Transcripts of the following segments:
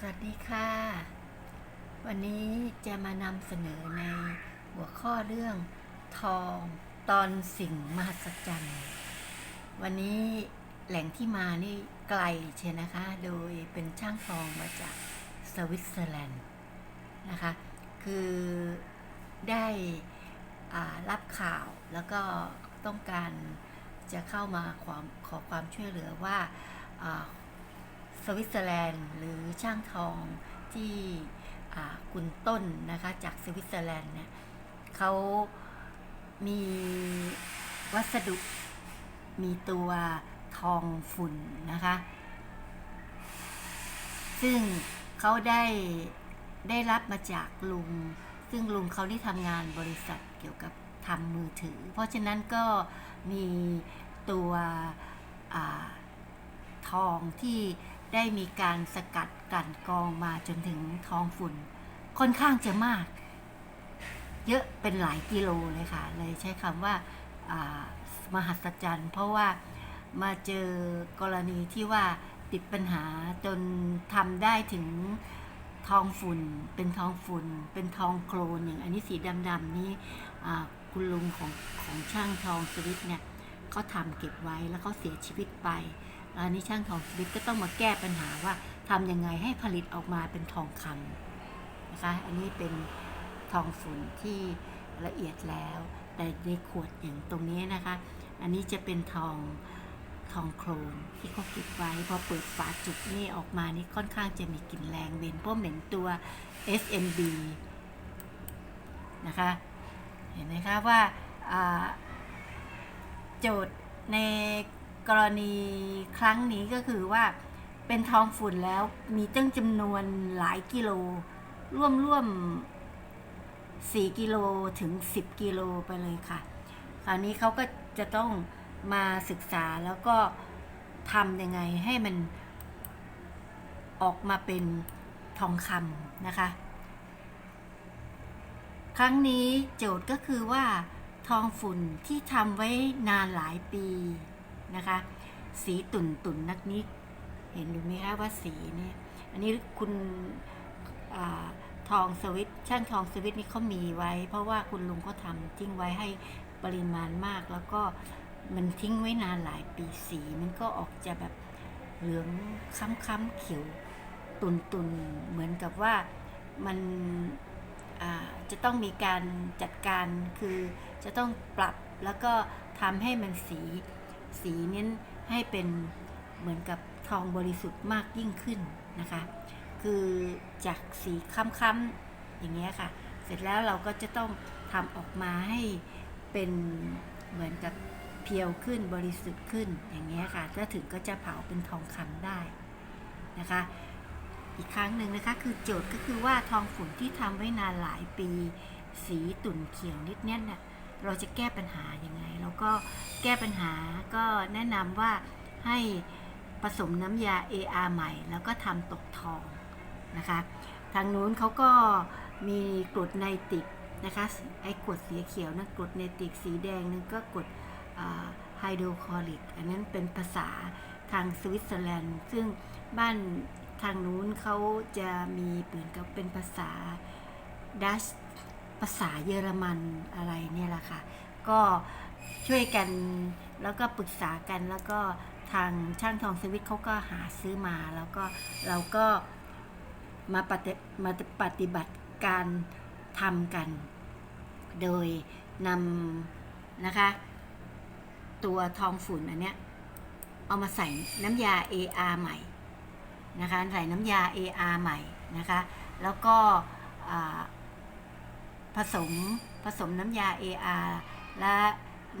สวัสดีค่ะ วันนี้จะมานำเสนอในหัวข้อเรื่องทองตอนสิ่งมหัศจรรย์ วันนี้แหล่งที่มานี่ไกลเชียนะคะ โดยเป็นช่างทองมาจากสวิตเซอร์แลนด์นะคะ คือได้รับข่าวแล้วก็ต้องการจะเข้ามาขอความช่วยเหลือว่า สวิตเซอร์แลนด์ หรือช่างทองที่คุณต้นนะคะจากสวิตเซอร์แลนด์เนี่ยเขามีวัสดุมีตัวทองฝุ่นนะคะ ซึ่งเขาได้ได้รับมาจากลุง ซึ่งลุงเขาได้ทำงานบริษัทเกี่ยวกับทำมือถือ เพราะฉะนั้นก็มีตัวอทองที่ ได้มีการสกัดกลั่นกรองมาจนถึงทองฝุ่น ค่อนข้างจะมาก เยอะเป็นหลายกิโลเลยค่ะ เลยใช้คำว่าามหัศจรรย์เพราะว่ามาเจอกรณีที่ว่าติดปัญหาจนทำได้ถึงทองฝุ่น เป็นทองฝุ่น เป็นทองโคลนอย่างอันนี้สีดำๆนี้คุณลุงของของช่างทองสวิตเนี่ยเขาทำเก็บไว้แล้วเขาเสียชีวิตไป อันนี้ช่างทองสวิตก็ต้องมาแก้ปัญหาว่าทำยังไงให้ผลิตออกมาเป็นทองคำนะคะ อันนี้เป็นทองฝุ่นที่ละเอียดแล้ว แต่ในขวดอย่างตรงนี้นะคะ อันนี้จะเป็นทองทองโครนที่เขาเก็บไว้ พอเปิดฝาจุกนี่ออกมานี่ค่อนข้างจะมีกลิ่นแรงเวนเพราะเหม็นตัว SMB นะคะ เห็นไหมคะว่าอ่าโจทย์ใน กรณีครั้งนี้ก็คือว่าเป็นทองฝุ่นแล้วมีตั้งจำนวนหลายกิโล ร่วมร่วม4กิโลถึง10กิโลไปเลยค่ะ คราวนี้เขาก็จะต้องมาศึกษาแล้วก็ทำยังไงให้มันออกมาเป็นทองคำนะคะ ครั้งนี้โจทย์ก็คือว่า ทองฝุ่นที่ทำไว้นานหลายปี นะคะ สีตุ่นตุ่นนักนิก เห็นดูไหมคะว่าสีนี่อันนี้คุณอทองสวิตช่างทองสวิตนี่เขามีไว้ เพราะว่าคุณลุงเขาทำทิ้งไว้ให้ปริมาณมาก แล้วก็มันทิ้งไว้นานหลายปีสี มันก็ออกจะแบบเหลืองค้ำๆเขียวตุนตุนเหมือนกับว่ามันจะต้องมีการจัดการคือจะต้องปรับแล้วก็ทำให้มันสี สีนี้ให้เป็นเหมือนกับทองบริสุทธิ์มากยิ่งขึ้นนะคะ คือจากสีค้ำๆอย่างเงี้ยค่ะ เสร็จแล้วเราก็จะต้องทำออกมาให้เป็นเหมือนกับเพียวขึ้นบริสุทธิ์ขึ้นอย่างเงี้ยค่ะถ้าถึงก็จะเผาเป็นทองคำได้นะคะ อีกครั้งหนึ่งนะคะคือโจทย์ก็คือว่าทองฝุ่นที่ทำไว้นานหลายปี สีตุ่นเขียวนิดเนี้ยเนี่ย เราจะแก้ปัญหายังไงแล้วก็แก้ปัญหาก็แนะนำว่าให้ผสมน้ำยา AR ใหม่ แล้วก็ทำตกทองนะคะทางนู้นเขาก็มีกรดไนติกนะคะไอ้กรดสีเขียวนะกรดไนติกสีแดงนั่นก็กรดไฮโดรคลอริก อันนั้นเป็นภาษาทางสวิตเซอร์แลนด์ ซึ่งบ้านทางนู้นเขาจะมีเหมือนกับเป็นภาษาดัช ภาษาเยอรมันอะไรเนี่ยแหละค่ะ ก็ช่วยกันแล้วก็ปรึกษากันแล้วก็ทางช่างทองสวิตเขาก็หาซื้อมาแล้วก็เราก็มาปฏิมาปฏิบัติการทำกัน โดยนำนะคะ ตัวทองฝุ่นอันเนี้ยเอามาใส่น้ำยา AR ใหม่นะคะใส่น้ำยา AR ใหม่นะคะ แล้วก็ ผสมผสมน้ำยา AR และ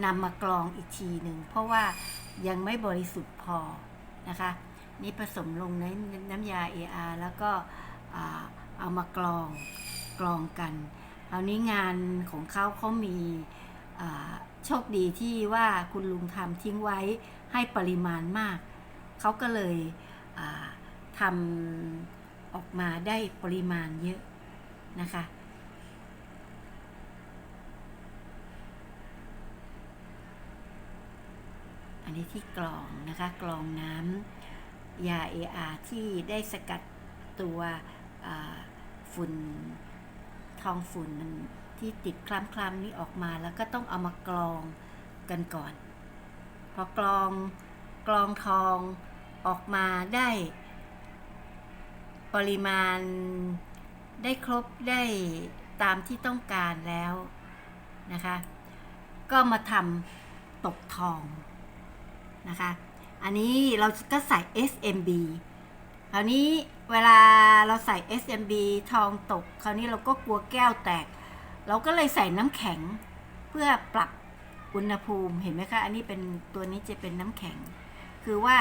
นำมากรองอีกทีหนึ่ง เพราะว่ายังไม่บริสุทธิ์พอนะคะ นี่ผสมลงในน้ำยา AR แล้วก็เอามากรองกรองกันคราวนี้งานของเขาเขามีโชคดีที่ว่าคุณลุงทำทิ้งไว้ให้ปริมาณมาก เขาก็เลยทำออกมาได้ปริมาณเยอะนะคะ อันที่กรองนะคะกรองน้ำยา AR ที่ได้สกัดตัวฝุ่นทองฝุ่นมันที่ติดคล้ำๆนี้ออกมาแล้วก็ต้องเอามากรองกันก่อน พอกรองกรองทองออกมาได้ ปริมาณได้ครบได้ตามที่ต้องการแล้วนะคะ ก็มาทำตกทอง นะคะ อันนี้เราก็ใส่ SMB คราวนี้เวลาเราใส่ SMB ทองตก คราวนี้เราก็กลัวแก้วแตก เราก็เลยใส่น้ำแข็งเพื่อปรับอุณหภูมิเห็นไหมคะ อันนี้เป็นตัวนี้จะเป็นน้ำแข็ง คือว่า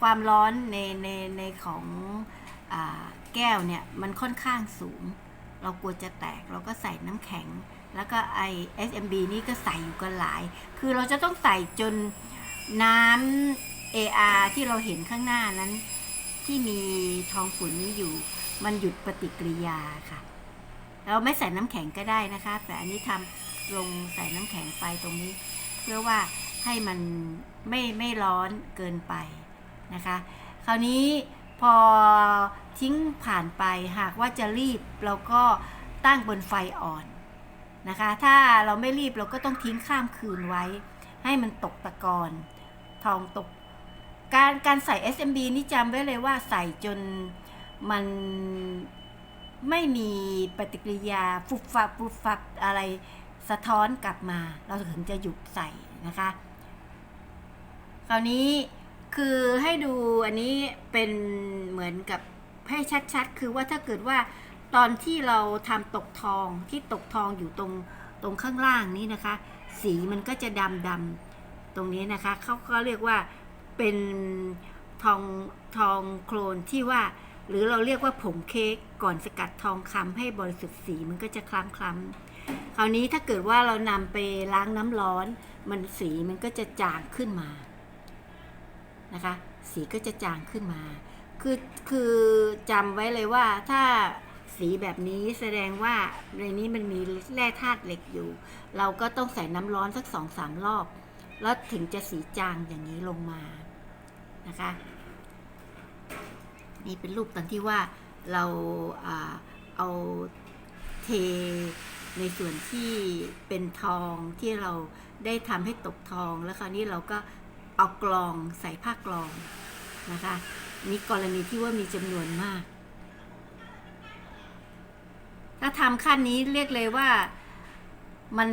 ความร้อนในในในของอแก้วเนี่ยมันค่อนข้างสูง เรากลัวจะแตกเราก็ใส่น้ำแข็ง แล้วก็ไอ SMB นี่ก็ใส่อยู่กันหลาย คือเราจะต้องใส่จน น้ำ AR ที่เราเห็นข้างหน้านั้น ที่มีทองฝุ่นนี้อยู่ มันหยุดปฏิกิริยาค่ะ เราไม่ใส่น้ำแข็งก็ได้นะคะ แต่อันนี้ทำลงใส่น้ำแข็งไปตรงนี้ เพื่อว่าให้มันไม่ไม่ร้อนเกินไปนะคะ คราวนี้พอทิ้งผ่านไปหากว่าจะรีบเราก็ตั้งบนไฟอ่อนนะคะ ถ้าเราไม่รีบเราก็ต้องทิ้งข้ามคืนไว้ ให้มันตกตะกอน ทองตก การการใส่ SMB นี่จำไว้เลยว่าใส่จนมันไม่มีปฏิกิริยาฟุบฟับฟุบฟับอะไรสะท้อนกลับมา เราถึงจะหยุดใส่นะคะ คราวนี้คือให้ดูอันนี้เป็นเหมือนกับให้ชัดๆ คือว่าถ้าเกิดว่าตอนที่เราทำตกทองที่ตกทองอยู่ตรงตรงข้างล่างนี้นะคะ สีมันก็จะดำดำ ตรงนี้นะคะเขาก็เรียกว่าเป็นทองทองโคลนที่ว่า หรือเราเรียกว่าผงเค้กก่อนสกัดทองคำให้บริสุทธิ์สีมันก็จะคล้ำคล้ำคราวนี้ถ้าเกิดว่าเรานำไปล้างน้ำร้อน มันสีมันก็จะจางขึ้นมานะคะ สีก็จะจางขึ้นมา คือคือจำไว้เลยว่าถ้าสีแบบนี้แสดงว่าในนี้มันมีแร่ธาตุเหล็กอยู่ เราก็ต้องใส่น้ำร้อนสักสองสามรอบ แล้วถึงจะสีจางอย่างนี้ลงมานะคะ นี่เป็นรูปตอนที่ว่าเราอ่าเอาเทในส่วนที่เป็นทองที่เราได้ทำให้ตกทองแล้วคราวนี้เราก็เอากลองใส่ผ้ากลองนะคะนี่กรณีที่ว่ามีจำนวนมาก ถ้าทำขั้นนี้เรียกเลยว่ามัน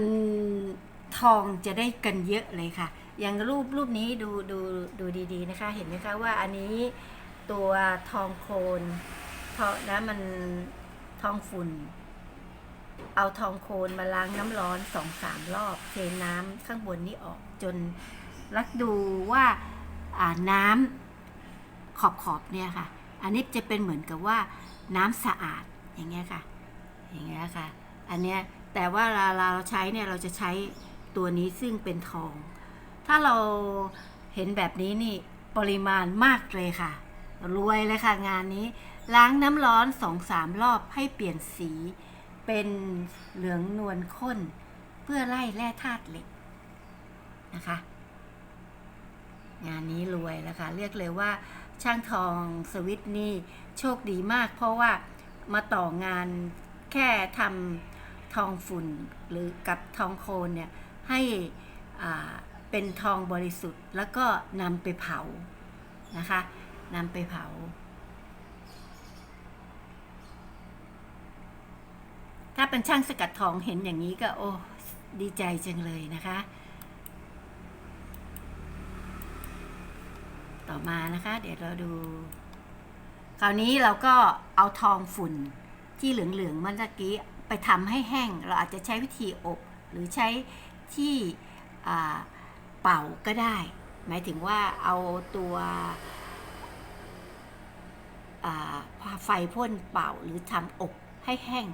ทองจะได้กันเยอะเลยค่ะ อย่างรูปรูปนี้ดูดูดูดีๆนะคะ เห็นไหมคะว่าอันนี้ตัวทองโคลนทองนะมันทองฝุ่น เอาทองโคลนมาล้างน้ำร้อนสองสามรอบ เทน้ำข้างบนนี้ออกจนรักดูว่าน้ำขอบขอบเนี่ยค่ะ อันนี้จะเป็นเหมือนกับว่าน้ำสะอาดอย่างเงี้ยค่ะ อย่างเงี้ยค่ะ อันเนี้ยแต่ว่าเวลาเราใช้เนี่ยเราจะใช้ ตัวนี้ซึ่งเป็นทอง ถ้าเราเห็นแบบนี้นี่ปริมาณมากเลยค่ะ รวยเลยค่ะงานนี้ ล้างน้ำร้อนสองสามรอบให้เปลี่ยนสี เป็นเหลืองนวลข้น เพื่อไล่แร่ธาตุเหล็กนะคะ งานนี้รวยแล้วค่ะเรียกเลยว่าช่างทองสวิตนี่โชคดีมาก เพราะว่ามาต่องานแค่ทำทองฝุ่นหรือกับทองโคนเนี่ย ให้เป็นทองบริสุทธิ์ แล้วก็นำไปเผานะคะนำไปเผา ถ้าเป็นช่างสกัดทองเห็นอย่างนี้ก็โอ้ดีใจจังเลยนะคะ ต่อมานะคะ เดี๋ยวเราดู คราวนี้เราก็เอาทองฝุ่นที่เหลืองๆเมื่อกี้ไปทำให้แห้ง เราอาจจะใช้วิธีอบหรือใช้ ที่เป่าก็ได้ หมายถึงว่าเอาตัวไฟพ่นเป่าหรือทำอบให้แห้ง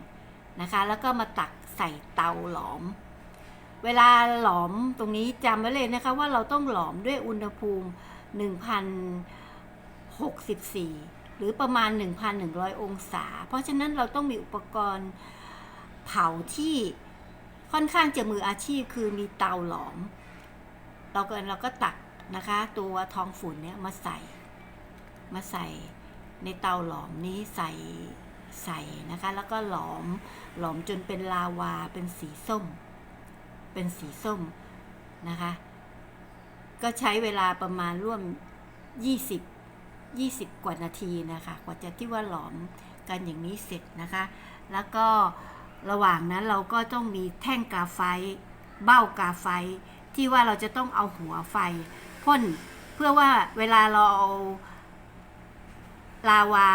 นะคะ แล้วก็มาตักใส่เตาหลอม เวลาหลอมตรงนี้จำไว้เลยนะคะว่าเราต้องหลอมด้วยอุณหภูมิ 1,064 หรือประมาณ 1,100 องศา เพราะฉะนั้นเราต้องมีอุปกรณ์เผาที่ ค่อนข้างจะมืออาชีพคือมีเตาหลอม เราก็เราก็ตักนะคะ ตัวทองฝุ่นเนี่ยมาใส่ มาใส่ในเตาหลอมนี้ใส่ใส่นะคะ แล้วก็หลอมหลอมจนเป็นลาวาเป็นสีส้ม เป็นสีส้มนะคะ ก็ใช้เวลาประมาณร่วม 20 20 กว่านาทีนะคะ กว่าจะที่ว่าหลอมกันอย่างนี้เสร็จนะคะ แล้วก็ ระหว่างนั้นเราก็ต้องมีแท่งกาไฟ เบ้ากาไฟ ที่ว่าเราจะต้องเอาหัวไฟพ่นเพื่อว่าเวลาเราเอาลาวา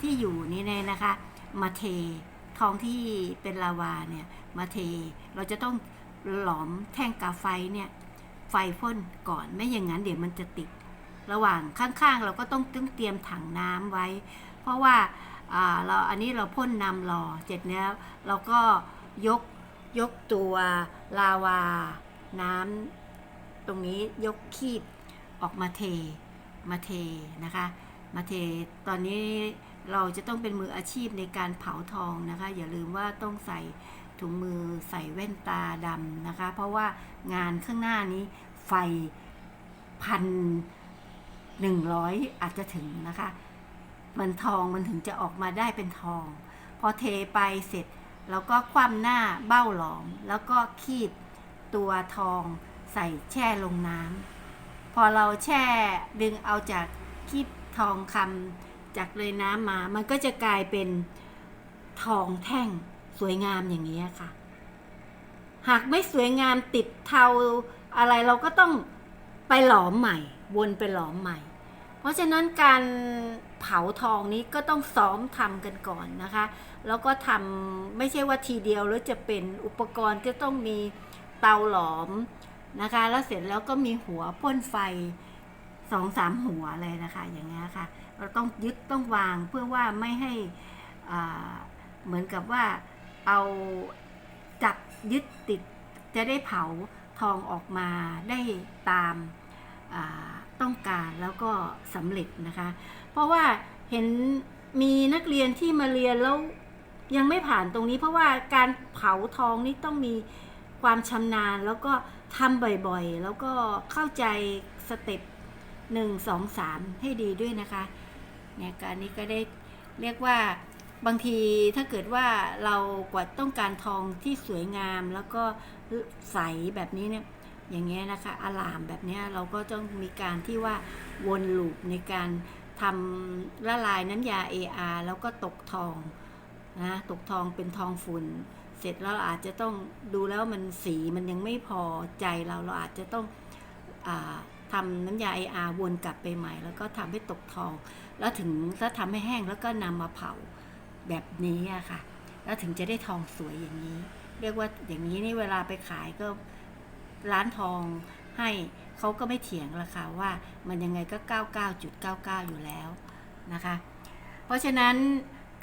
ที่อยู่นี่เนี่ยนะคะ มาเททองที่เป็นลาวาเนี่ยมาเท เราจะต้องหลอมแท่งกาไฟเนี่ยไฟพ่นก่อนไม่อย่างนั้นเดี๋ยวมันจะติด ระหว่างข้างๆ เราก็ต้องต้องเตรียมถังน้ำไว้ เพราะว่า เราอันนี้เราพ่นนำรอเสร็จแล้วเราก็ยกยกตัวลาวา น้ำตรงนี้ยกคีบออกมาเทมาเทนะคะ มาเทตอนนี้เราจะต้องเป็นมืออาชีพในการเผาทองนะคะ อย่าลืมว่าต้องใส่ถุงมือใส่แว่นตาดำนะคะ เพราะว่างานข้างหน้านี้ไฟพันหนึ่งร้อยอาจจะถึงนะคะ มันทองมันถึงจะออกมาได้เป็นทอง พอเทไปเสร็จเราก็คว่ำหน้าเบ้าหลอม แล้วก็คีบตัวทองใส่แช่ลงน้ำพอเราแช่ดึงเอาจากคีบทองคำจากเลยน้ำมา มันก็จะกลายเป็นทองแท่งสวยงามอย่างนี้ค่ะ หากไม่สวยงามติดเทาอะไรเราก็ต้องไปหลอมใหม่ วนไปหลอมใหม่ เพราะฉะนั้นการเผาทองนี้ก็ต้องซ้อมทำกันก่อนนะคะ แล้วก็ทำไม่ใช่ว่าทีเดียวแล้วจะเป็นอุปกรณ์ก็ต้องมีเตาหลอมนะคะ แล้วเสร็จแล้วก็มีหัวพ่นไฟสองสามหัวเลยนะคะอย่างเงี้ยค่ะ เราต้องยึดต้องวางเพื่อว่าไม่ให้อ่าเหมือนกับว่าเอาจับยึดติดจะได้เผาทองออกมาได้ตามอ่า ต้องการแล้วก็สำเร็จนะคะ เพราะว่าเห็นมีนักเรียนที่มาเรียนแล้วยังไม่ผ่านตรงนี้ เพราะว่าการเผาทองนี่ต้องมีความชำนาญแล้วก็ทำบ่อยๆ แล้วก็เข้าใจสเต็ปหนึ่งสองสามให้ดีด้วยนะคะเนี่ยการนี้ก็ได้เรียกว่าบางทีถ้าเกิดว่าเรากว่าต้องการทองที่สวยงามแล้วก็ใสแบบนี้เนี่ย อย่างเงี้ยนะคะอะลามแบบเนี้ยเราก็ต้องมีการที่ว่าวนลูปในการทำละลายน้ำยา AR แล้วก็ตกทองนะตกทองเป็นทองฝุ่น เสร็จแล้วอาจจะต้องดูแล้วมันสีมันยังไม่พอใจเราเราอาจจะต้องอทำน้ำยา AR วนกลับไปใหม่ แล้วก็ทำให้ตกทอง แล้วถึงถ้าทำให้แห้งแล้วก็นำมาเผาแบบนี้อะค่ะ แล้วถึงจะได้ทองสวยอย่างนี้ เรียกว่าอย่างนี้นี่เวลาไปขายก็ ร้านทองให้เขาก็ไม่เถียงราคาว่ามันยังไงก็ 99.99 อยู่แล้วนะคะ เพราะฉะนั้น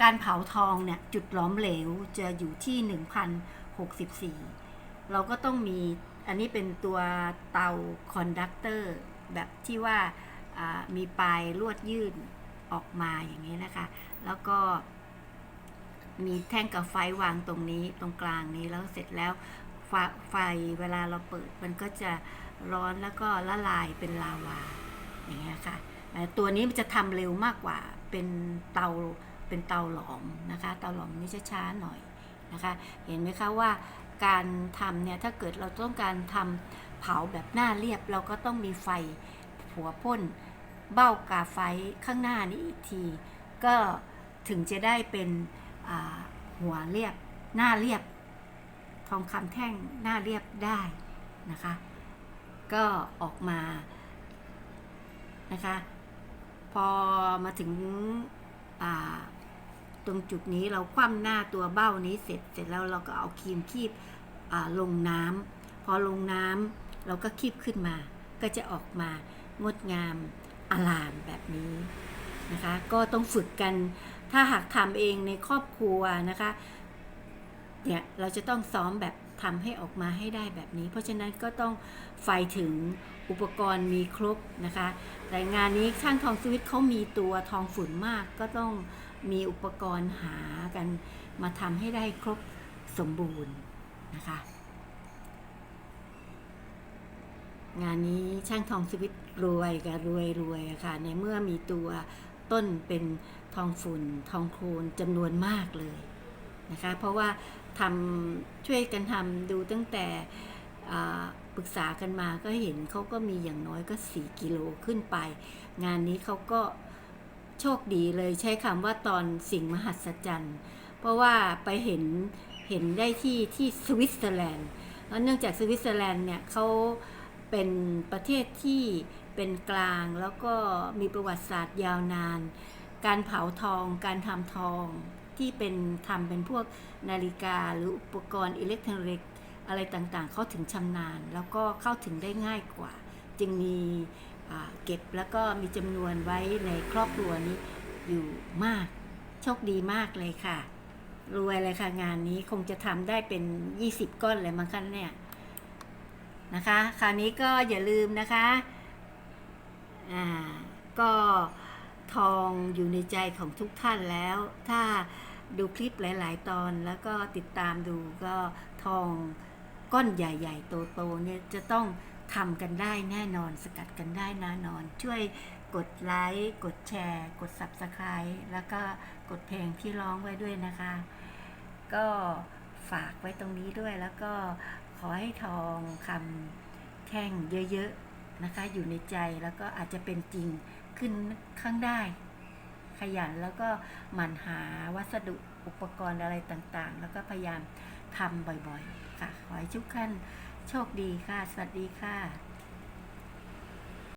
การเผาทองเนี่ยจุดหลอมเหลวจะอยู่ที่ 1,064 เราก็ต้องมีอันนี้เป็นตัวเตาคอนดักเตอร์แบบที่ว่ามีปลายลวดยื่นออกมาอย่างนี้นะคะ แล้วก็มีแท่งกับไฟวางตรงนี้ตรงกลางนี้แล้วเสร็จแล้ว ไฟเวลาเราเปิดมันก็จะร้อนแล้วก็ละลายเป็นลาวาอย่างเงี้ยค่ะแต่ตัวนี้มันจะทำเร็วมากกว่าเป็นเตาเป็นเตาหลอมนะคะ เตาหลอมนี่จะช้าหน่อยนะคะ เห็นไหมคะว่าการทำเนี่ยถ้าเกิดเราต้องการทำเผาแบบหน้าเรียบ เราก็ต้องมีไฟหัวพ่นเบ้ากาไฟข้างหน้านี้อีกที ก็ถึงจะได้เป็นหัวเรียบหน้าเรียบ ทองคำแท่งหน้าเรียบได้นะคะ ก็ออกมานะคะ พอมาถึงตรงจุดนี้เราคว่ำหน้าตัวเบ้านี้เสร็จเสร็จแล้วเราก็เอาครีมคีบลงน้ำพอลงน้ำเราก็คีบขึ้นมา ก็จะออกมางดงามอลามแบบนี้นะคะ ก็ต้องฝึกกันถ้าหากทำเองในครอบครัวนะคะ เนี่ยเราจะต้องซ้อมแบบทำให้ออกมาให้ได้แบบนี้ เพราะฉะนั้นก็ต้องไฟถึงอุปกรณ์มีครบนะคะ แต่งานนี้ช่างทองสวิตเขามีตัวทองฝุ่นมาก ก็ต้องมีอุปกรณ์หากันมาทำให้ได้ครบสมบูรณ์นะคะ งานนี้ช่างทองสวิตรวยกับรวยรวยอะค่ะในเมื่อมีตัวต้นเป็นทองฝุ่นทองโคลนจำนวนมากเลยนะคะ เพราะว่า ทำช่วยกันทำดูตั้งแต่ปรึกษากันมาก็เห็นเขาก็มีอย่างน้อยก็ 4 กิโลขึ้นไป งานนี้เขาก็โชคดีเลยใช้คำว่าตอนสิ่งมหัศจรรย์ เพราะว่าไปเห็นเห็นได้ที่ที่สวิตเซอร์แลนด์แล้วเนื่องจากสวิตเซอร์แลนด์เนี่ยเขาเป็นประเทศที่เป็นกลางแล้วก็มีประวัติศาสตร์ยาวนาน การเผาทอง การทำทอง ที่เป็นทำเป็นพวกนาฬิกาหรืออุปกรณ์อิเล็กทรอนิกส์อะไรต่างๆ เขาถึงชำนาญ แล้วก็เข้าถึงได้ง่ายกว่า จึงมีเก็บแล้วก็มีจำนวนไว้ในครอบครัวนี้อยู่มาก โชคดีมากเลยค่ะ รวยเลยค่ะงานนี้คงจะทำได้เป็น 20 ก้อนเลยมั้งคะเนี่ยนะคะ คราวนี้ก็อย่าลืมนะคะ อ่า ก็ ทองอยู่ในใจของทุกท่านแล้ว ถ้าดูคลิปหลาย ๆ ตอนแล้วก็ติดตามดูก็ทองก้อนใหญ่ ๆ โต ๆ เนี่ยจะต้องทำกันได้แน่นอนสกัดกันได้แน่นอน ช่วยกดไลค์กดแชร์ กด Subscribe แล้วก็กดเพลงที่ร้องไว้ด้วยนะคะ ก็ฝากไว้ตรงนี้ด้วยแล้วก็ขอให้ทองคำแท่งเยอะ ๆ นะคะ อยู่ในใจแล้วก็อาจจะเป็นจริง ขึ้นข้างได้ ขยันแล้วก็หมั่นหาวัสดุอุปกรณ์อะไรต่างๆ แล้วก็พยายามทำบ่อยๆ ค่ะ ขอให้ทุกท่านโชคดีค่ะ สวัสดีค่ะ